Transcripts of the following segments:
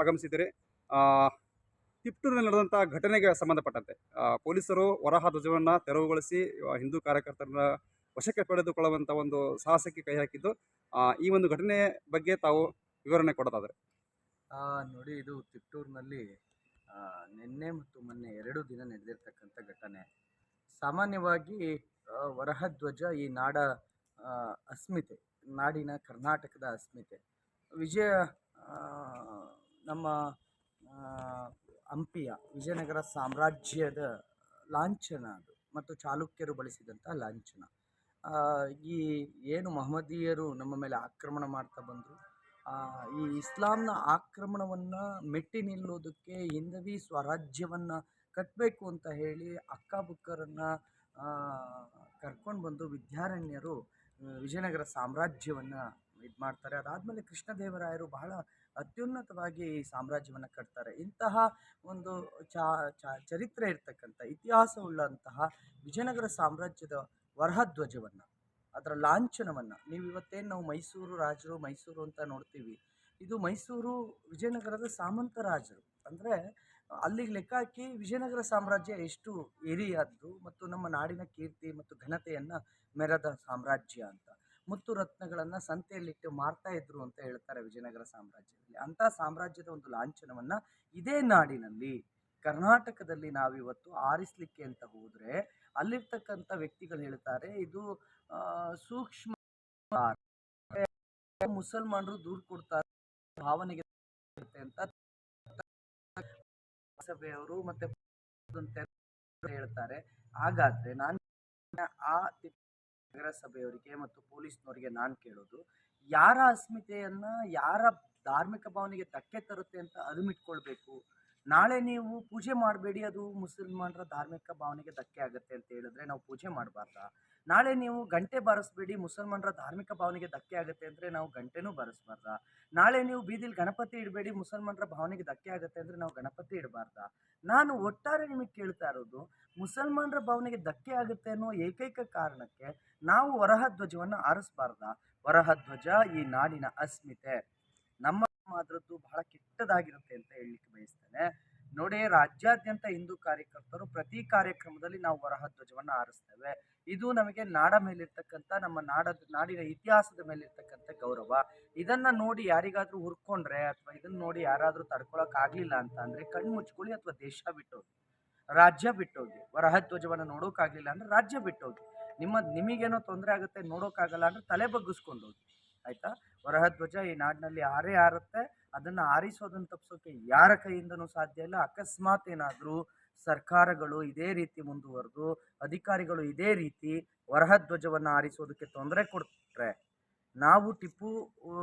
ಆಗಮಿಸಿದರೆ ತಿಪ್ಟೂರಿನಲ್ಲಿ ನಡೆದಂಥ ಘಟನೆಗೆ ಸಂಬಂಧಪಟ್ಟಂತೆ ಪೊಲೀಸರು ವರಹ ಧ್ವಜವನ್ನು ತೆರವುಗೊಳಿಸಿ ಹಿಂದೂ ಕಾರ್ಯಕರ್ತರನ್ನ ವಶಕ್ಕೆ ಪಡೆದುಕೊಳ್ಳುವಂಥ ಒಂದು ಸಾಹಸಕ್ಕೆ ಕೈ ಹಾಕಿದ್ದು ಈ ಒಂದು ಘಟನೆ ಬಗ್ಗೆ ತಾವು ವಿವರಣೆ ಕೊಡೋದಾದರೆ. ನೋಡಿ, ಇದು ತಿಪ್ಟೂರಿನಲ್ಲಿ ನಿನ್ನೆ ಮತ್ತು ಮೊನ್ನೆ ಎರಡು ದಿನ ನಡೆದಿರ್ತಕ್ಕಂಥ ಘಟನೆ. ಸಾಮಾನ್ಯವಾಗಿ ವರಹ ವರಹಧ್ವಜ ಈ ನಾಡ ಅಸ್ಮಿತೆ, ನಾಡಿನ ಕರ್ನಾಟಕದ ಅಸ್ಮಿತೆ. ವಿಜಯ ನಮ್ಮ ಹಂಪಿಯ ವಿಜಯನಗರ ಸಾಮ್ರಾಜ್ಯದ ಲಾಂಛನ ಅದು. ಮತ್ತು ಚಾಲುಕ್ಯರು ಬಳಸಿದಂಥ ಲಾಂಛನ. ಈ ಏನು ಮಹಮ್ಮದೀಯರು ನಮ್ಮ ಮೇಲೆ ಆಕ್ರಮಣ ಮಾಡ್ತಾ ಬಂದರು ಈ ಇಸ್ಲಾಂನ ಆಕ್ರಮಣವನ್ನು ಮೆಟ್ಟಿ ನಿಲ್ಲೋದಕ್ಕೆ ಹಿಂದವಿ ಸ್ವರಾಜ್ಯವನ್ನು ಕಟ್ಟಬೇಕು ಅಂತ ಹೇಳಿ ಅಕ್ಕಬುಕ್ಕರನ್ನು ಕರ್ಕೊಂಡು ಬಂದು ವಿದ್ಯಾರಣ್ಯರು ವಿಜಯನಗರ ಸಾಮ್ರಾಜ್ಯವನ್ನು ಇದು ಮಾಡ್ತಾರೆ ಅದಾದಮೇಲೆ ಕೃಷ್ಣದೇವರಾಯರು ಬಹಳ ಅತ್ಯುನ್ನತವಾಗಿ ಈ ಸಾಮ್ರಾಜ್ಯವನ್ನು ಕಟ್ತಾರೆ. ಇಂತಹ ಒಂದು ಚಾ ಚರಿತ್ರೆ ಇರ್ತಕ್ಕಂಥ ಇತಿಹಾಸವುಳ್ಳಂತಹ ವಿಜಯನಗರ ಸಾಮ್ರಾಜ್ಯದ ವರಹಧ್ವಜವನ್ನು, ಅದರ ಲಾಂಛನವನ್ನು ನೀವು ಇವತ್ತೇನು ನಾವು ಮೈಸೂರು ರಾಜರು, ಮೈಸೂರು ಅಂತ ನೋಡ್ತೀವಿ. ಇದು ಮೈಸೂರು ವಿಜಯನಗರದ ಸಾಮಂತ ರಾಜರು. ಅಂದರೆ ಅಲ್ಲಿಗೆ ಲೆಕ್ಕ ಹಾಕಿ ವಿಜಯನಗರ ಸಾಮ್ರಾಜ್ಯ ಎಷ್ಟು ಏರಿಯಾದ್ದು ಮತ್ತು ನಮ್ಮ ನಾಡಿನ ಕೀರ್ತಿ ಮತ್ತು ಘನತೆಯನ್ನು ಮೆರೆದ ಸಾಮ್ರಾಜ್ಯ ಅಂತ. ಮುತ್ತು ರತ್ನಗಳನ್ನು ಸಂತೆಯಲ್ಲಿಟ್ಟು ಮಾರ್ತಾ ಇದ್ರು ಅಂತ ಹೇಳ್ತಾರೆ ವಿಜಯನಗರ ಸಾಮ್ರಾಜ್ಯದಲ್ಲಿ. ಅಂಥ ಸಾಮ್ರಾಜ್ಯದ ಒಂದು ಲಾಂಛನವನ್ನು ಇದೇ ನಾಡಿನಲ್ಲಿ, ಕರ್ನಾಟಕದಲ್ಲಿ ನಾವಿವತ್ತು ಆರಿಸಲಿಕ್ಕೆ ಅಂತ ಹೋದರೆ, ಅಲ್ಲಿರ್ತಕ್ಕಂಥ ವ್ಯಕ್ತಿಗಳು ಹೇಳ್ತಾರೆ, ಇದು ಸೂಕ್ಷ್ಮ ಮುಸಲ್ಮಾನರು ದೂರ ಕೊಡ್ತಾರೆ, ಭಾವನೆಗೆ ಅಂತ ಸಭೆಯವರು ಮತ್ತೆ ಹೇಳ್ತಾರೆ. ಹಾಗಾದ್ರೆ ನಾನು ಆ ನಗರಸಭೆಯವರಿಗೆ ಮತ್ತು ಪೊಲೀಸ್ನವರಿಗೆ ನಾನು ಕೇಳೋದು, ಯಾರ ಅಸ್ಮಿತೆಯನ್ನ ಯಾರ ಧಾರ್ಮಿಕ ಭಾವನೆಗೆ ಧಕ್ಕೆ ತರುತ್ತೆ ಅಂತ ಅದುಮಿಟ್ಕೊಳ್ಬೇಕು. ನಾಳೆ ನೀವು ಪೂಜೆ ಮಾಡಬೇಡಿ, ಅದು ಮುಸಲ್ಮಾನರ ಧಾರ್ಮಿಕ ಭಾವನೆಗೆ ಧಕ್ಕೆ ಆಗುತ್ತೆ ಅಂತ ಹೇಳಿದ್ರೆ ನಾವು ಪೂಜೆ ಮಾಡಬಾರ್ದಾ? ನಾಳೆ ನೀವು ಗಂಟೆ ಬಾರಿಸ್ಬೇಡಿ, ಮುಸಲ್ಮಾನರ ಧಾರ್ಮಿಕ ಭಾವನೆಗೆ ಧಕ್ಕೆ ಆಗುತ್ತೆ ಅಂದರೆ ನಾವು ಗಂಟೆನೂ ಬಾರಿಸ್ಬಾರ್ದ. ನಾಳೆ ನೀವು ಬೀದಿಲಿ ಗಣಪತಿ ಇಡಬೇಡಿ, ಮುಸಲ್ಮಾನರ ಭಾವನೆಗೆ ಧಕ್ಕೆ ಆಗುತ್ತೆ ಅಂದರೆ ನಾವು ಗಣಪತಿ ಇಡಬಾರ್ದ. ನಾನು ಒಟ್ಟಾರೆ ನಿಮಗೆ ಕೇಳ್ತಾ ಇರೋದು, ಮುಸಲ್ಮಾನರ ಭಾವನೆಗೆ ಧಕ್ಕೆ ಆಗುತ್ತೆ ಅನ್ನೋ ಏಕೈಕ ಕಾರಣಕ್ಕೆ ನಾವು ವರಹ ಧ್ವಜವನ್ನು ಆರಿಸ್ಬಾರ್ದ. ವರಹ ಧ್ವಜ ಈ ನಾಡಿನ ಅಸ್ಮಿತೆ. ನಮ್ಮ ಅದರದ್ದು ಬಹಳ ಕೆಟ್ಟದಾಗಿರುತ್ತೆ ಅಂತ ಹೇಳಲಿಕ್ಕೆ ಬಯಸ್ತೇನೆ ನೋಡಿ ರಾಜ್ಯಾದ್ಯಂತ ಹಿಂದೂ ಕಾರ್ಯಕರ್ತರು ಪ್ರತಿ ಕಾರ್ಯಕ್ರಮದಲ್ಲಿ ನಾವು ವರಹ ವರಹಧ್ವಜವನ್ನು ಆರಿಸ್ತೇವೆ ಇದು ನಮಗೆ ನಾಡ ಮೇಲಿರ್ತಕ್ಕಂಥ ನಮ್ಮ ನಾಡ, ನಾಡಿನ ಇತಿಹಾಸದ ಮೇಲಿರ್ತಕ್ಕಂಥ ಗೌರವ. ಇದನ್ನ ನೋಡಿ ಯಾರಿಗಾದ್ರೂ ಹುರ್ಕೊಂಡ್ರೆ ಅಥವಾ ಇದನ್ನ ನೋಡಿ ಯಾರಾದರೂ ತಡ್ಕೊಳಕ್ ಆಗ್ಲಿಲ್ಲ ಅಂತ ಅಂದ್ರೆ ಕಣ್ಣು ಮುಚ್ಕೊಳ್ಳಿ ಅಥವಾ ದೇಶ ಬಿಟ್ಟೋಗಿ, ರಾಜ್ಯ ಬಿಟ್ಟೋಗಿ, ವರಹಧ್ವಜವನ್ನು ನೋಡೋಕ್ಕಾಗಲಿಲ್ಲ ಅಂದ್ರೆ ರಾಜ್ಯ ಬಿಟ್ಟೋಗಿ. ನಿಮ್ಮ, ನಿಮಗೇನೋ ತೊಂದರೆ ಆಗುತ್ತೆ ನೋಡೋಕ್ಕಾಗಲ್ಲ ಅಂದ್ರೆ ತಲೆ ಬಗ್ಗಿಸ್ಕೊಂಡು ಹೋಗಿ ಆಯ್ತಾ? ವರಹಧ್ವಜ ಈ ನಾಡಿನಲ್ಲಿ ಆರೇ ಆರುತ್ತೆ ಅದನ್ನು ಆರಿಸೋದನ್ನು ತಪ್ಪಿಸೋಕೆ ಯಾರ ಕೈಯಿಂದನೂ ಸಾಧ್ಯ ಇಲ್ಲ. ಅಕಸ್ಮಾತ್ ಏನಾದರೂ ಸರ್ಕಾರಗಳು ಇದೇ ರೀತಿ ಮುಂದುವರೆದು, ಅಧಿಕಾರಿಗಳು ಇದೇ ರೀತಿ ವರಹಧ್ವಜವನ್ನು ಆರಿಸೋದಕ್ಕೆ ತೊಂದರೆ ಕೊಡ್ತಾರೆ ನಾವು ಟಿಪ್ಪು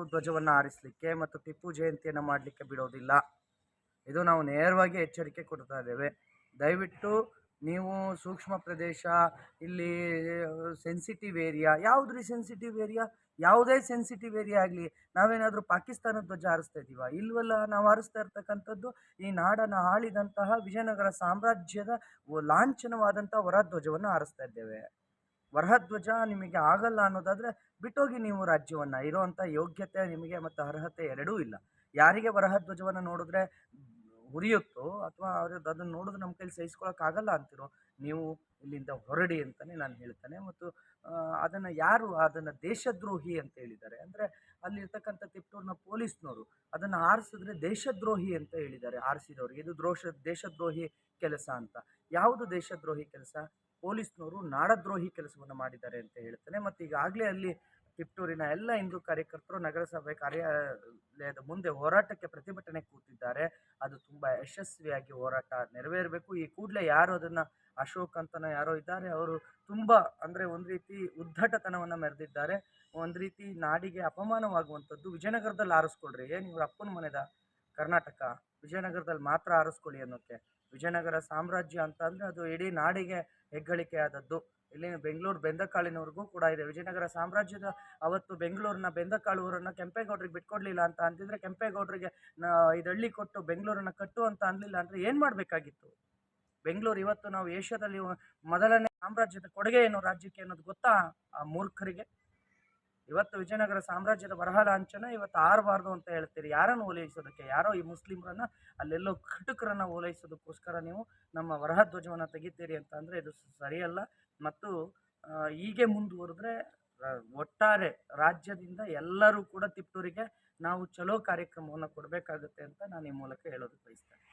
ಧ್ವಜವನ್ನು ಆರಿಸಲಿಕ್ಕೆ ಮತ್ತು ಟಿಪ್ಪು ಜಯಂತಿಯನ್ನು ಮಾಡಲಿಕ್ಕೆ ಬಿಡೋದಿಲ್ಲ. ಇದು ನಾವು ನೇರವಾಗಿ ಎಚ್ಚರಿಕೆ ಕೊಡ್ತಾ ಇದ್ದೇವೆ. ದಯವಿಟ್ಟು ನೀವು ಸೂಕ್ಷ್ಮ ಪ್ರದೇಶ, ಇಲ್ಲಿ ಸೆನ್ಸಿಟಿವ್ ಏರಿಯಾ ಯಾವುದ್ರಿ ಸೆನ್ಸಿಟಿವ್ ಏರಿಯಾ ಯಾವುದೇ ಸೆನ್ಸಿಟಿವ್ ಏರಿಯಾ ಆಗಲಿ, ನಾವೇನಾದರೂ ಪಾಕಿಸ್ತಾನದ ಧ್ವಜ ಹಾರಿಸ್ತಾ ಇದ್ದೀವ? ಇಲ್ವಲ್ಲ, ನಾವು ಹಾರಿಸ್ತಾ ಇರ್ತಕ್ಕಂಥದ್ದು ಈ ನಾಡನ್ನು ಆಳಿದಂತಹ ವಿಜಯನಗರ ಸಾಮ್ರಾಜ್ಯದ ಲಾಂಛನವಾದಂಥ ವರಧ್ವಜವನ್ನು ಹಾರಿಸ್ತಾ ಇದ್ದೇವೆ. ವರಹಧ್ವಜ ನಿಮಗೆ ಆಗಲ್ಲ ಅನ್ನೋದಾದರೆ ಬಿಟ್ಟೋಗಿ ನೀವು ರಾಜ್ಯವನ್ನು, ಇರೋವಂಥ ಯೋಗ್ಯತೆ ನಿಮಗೆ ಮತ್ತು ಅರ್ಹತೆ ಎರಡೂ ಇಲ್ಲ. ಯಾರಿಗೆ ವರಹಧ್ವಜವನ್ನು ನೋಡಿದ್ರೆ ಉರಿಯುತ್ತೋ ಅಥವಾ ಅವ್ರದ್ದು ಅದನ್ನು ನೋಡಿದ್ರೆ ನಮ್ಮ ಕೈಲಿ ಸಹಿಸ್ಕೊಳಕ್ಕಾಗಲ್ಲ ಅಂತಿರೋ, ನೀವು ಇಲ್ಲಿಂದ ಹೊರಡಿ ಅಂತಲೇ ನಾನು ಹೇಳ್ತೇನೆ. ಮತ್ತು ಅದನ್ನು ಯಾರು ಅದನ್ನು ದೇಶದ್ರೋಹಿ ಅಂತ ಹೇಳಿದ್ದಾರೆ. ಅಂದರೆ ಅಲ್ಲಿರ್ತಕ್ಕಂಥ ತಿಪ್ಟೂರಿನ ಪೊಲೀಸ್ನವರು ಅದನ್ನು ಆರಿಸಿದ್ರೆ ದೇಶದ್ರೋಹಿ ಅಂತ ಹೇಳಿದ್ದಾರೆ ಆರಿಸಿದವ್ರಿಗೆ ಇದು ದ್ರೋಶ, ದೇಶದ್ರೋಹಿ ಕೆಲಸ ಅಂತ. ಯಾವುದು ದೇಶದ್ರೋಹಿ ಕೆಲಸ? ಪೊಲೀಸ್ನವರು ನಾಡದ್ರೋಹಿ ಕೆಲಸವನ್ನು ಮಾಡಿದ್ದಾರೆ ಅಂತ ಹೇಳ್ತೇನೆ. ಮತ್ತು ಈಗಾಗಲೇ ಅಲ್ಲಿ ತಿಪ್ಟೂರಿನ ಎಲ್ಲ ಹಿಂದೂ ಕಾರ್ಯಕರ್ತರು ನಗರಸಭೆ ಕಾರ್ಯಾಲಯದ ಮುಂದೆ ಹೋರಾಟಕ್ಕೆ ಪ್ರತಿಭಟನೆ ಕೂತಿದ್ದಾರೆ. ಅದು ತುಂಬ ಯಶಸ್ವಿಯಾಗಿ ಹೋರಾಟ ನೆರವೇರಬೇಕು. ಈ ಕೂಡಲೇ ಯಾರು ಅದನ್ನು ಅಶೋಕ್ ಅಂತನೋ ಯಾರೋ ಇದ್ದಾರೆ, ಅವರು ತುಂಬ ಅಂದರೆ ಒಂದು ರೀತಿ ಉದ್ದಟತನವನ್ನು ಮೆರೆದಿದ್ದಾರೆ. ಒಂದು ರೀತಿ ನಾಡಿಗೆ ಅಪಮಾನವಾಗುವಂಥದ್ದು ವಿಜಯನಗರದಲ್ಲಿ ಆರಿಸ್ಕೊಳ್ರಿ. ಏನು ಇವ್ರ ಅಪ್ಪನ ಮನೆದ ಕರ್ನಾಟಕ? ವಿಜಯನಗರದಲ್ಲಿ ಮಾತ್ರ ಆರಿಸ್ಕೊಳ್ಳಿ ಅನ್ನೋಕ್ಕೆ ವಿಜಯನಗರ ಸಾಮ್ರಾಜ್ಯ ಅಂತ ಅಂದರೆ ಅದು ಇಡೀ ನಾಡಿಗೆ ಹೆಗ್ಗಳಿಕೆ ಆದದ್ದು ಇಲ್ಲಿನ ಬೆಂಗಳೂರು ಬೆಂದಕಾಳಿನವ್ರಿಗೂ ಕೂಡ ಇದೆ. ವಿಜಯನಗರ ಸಾಮ್ರಾಜ್ಯದ ಅವತ್ತು ಬೆಂಗಳೂರಿನ ಬೆಂದಕಾಳು ಊರನ್ನು ಕೆಂಪೇಗೌಡರಿಗೆ ಬಿಟ್ಕೊಡ್ಲಿಲ್ಲ ಅಂತ ಅಂತಿದ್ರೆ ಕೆಂಪೇಗೌಡರಿಗೆ ಇದಳ್ಳಿ ಕೊಟ್ಟು ಬೆಂಗಳೂರನ್ನು ಕಟ್ಟು ಅಂತ ಅನ್ನಲಿಲ್ಲ ಅಂದರೆ ಏನು ಮಾಡಬೇಕಾಗಿತ್ತು? ಬೆಂಗಳೂರು ಇವತ್ತು ನಾವು ಏಷ್ಯಾದಲ್ಲಿ ಮೊದಲನೇ ಸಾಮ್ರಾಜ್ಯದ ಕೊಡುಗೆ ಏನು ರಾಜ್ಯಕ್ಕೆ ಅನ್ನೋದು ಗೊತ್ತಾ ಆ ಮೂರ್ಖರಿಗೆ? ಇವತ್ತು ವಿಜಯನಗರ ಸಾಮ್ರಾಜ್ಯದ ಬರಹ ಲಾಂಛನ ಇವತ್ತು ಆರಬಾರ್ದು ಅಂತ ಹೇಳ್ತೀರಿ. ಯಾರನ್ನು ಓಲೈಸೋದಕ್ಕೆ? ಯಾರೋ ಈ ಮುಸ್ಲಿಮರನ್ನು ಅಲ್ಲೆಲ್ಲೋ ಕಟುಕರನ್ನು ಓಲೈಸೋದಕ್ಕೋಸ್ಕರ ನೀವು ನಮ್ಮ ವರಹ ಧ್ವಜವನ್ನು ತೆಗಿತೀರಿ ಅಂತ ಅಂದರೆ ಇದು ಸರಿಯಲ್ಲ. ಮತ್ತು ಹೀಗೆ ಮುಂದುವರೆದ್ರೆ ಒಟ್ಟಾರೆ ರಾಜ್ಯದಿಂದ ಎಲ್ಲರೂ ಕೂಡ ತಿಪ್ಟೂರಿಗೆ ನಾವು ಚಲೋ ಕಾರ್ಯಕ್ರಮವನ್ನು ಕೊಡಬೇಕಾಗುತ್ತೆ ಅಂತ ನಾನು ಈ ಮೂಲಕ ಹೇಳೋದಕ್ಕೆ ಬಯಸ್ತೇನೆ.